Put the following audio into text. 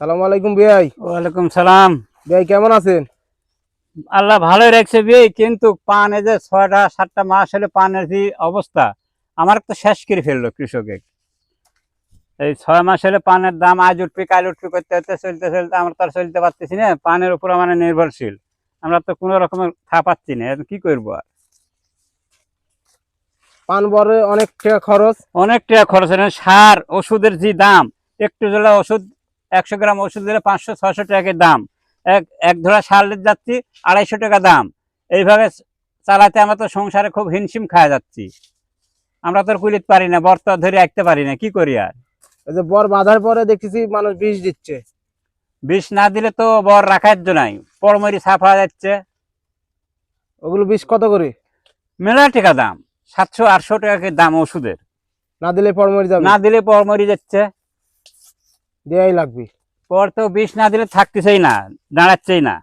সালাম আলাইকুম বিয়াই। ওয়ালাইকুম সালাম। বিয়াই কেমন আছেন? আল্লাহ ভালোই রাখছে বিয়ে কিন্তু পানে যে ছয়টা সাতটা মাস হলে পানের যে অবস্থা আমার তো শেষ করে ফেলল কৃষকে। এই ছয় মাস হলে পানের দাম আজ উঠবে কাল উঠবে করতে করতে চলতে চলতে আমরা তো আর চলতে পারতেছি না পানের উপর মানে নির্ভরশীল। আমরা তো কোনো রকমের থা পাচ্ছি না এখন কি করব আর? পান বরে অনেক টাকা খরচ। অনেক টাকা খরচ সার ওষুধের যে দাম একটু জলে ওষুধ একশো গ্রাম ওষুধ দিলে পাঁচশো ছশো টাকা দাম। এক এক ধরা সার নিতে যাচ্ছি আড়াইশো টাকা দাম। এইভাবে চালাতে আমরা তো সংসারে খুব হিমশিম খাওয়া যাচ্ছি। আমরা তো কুলিত পারি না বর্ত ধরে রাখতে পারি না কি করি আর? যে বর বাঁধার পরে দেখতেছি মানুষ বিষ দিচ্ছে। বিষ না দিলে তো বর রাখার জন্য নাই পরমরি সাফা যাচ্ছে। ওগুলো বিষ কত করে? মেলা টাকা দাম সাতশো আটশো টাকা দাম ওষুধের। না দিলে পর মরে যাবে। না দিলে পরমরি যাচ্ছে। দেয়াই লাগবে। পর তো বিষ না দিলে থাকতেছেই না দাঁড়াচ্ছেই না।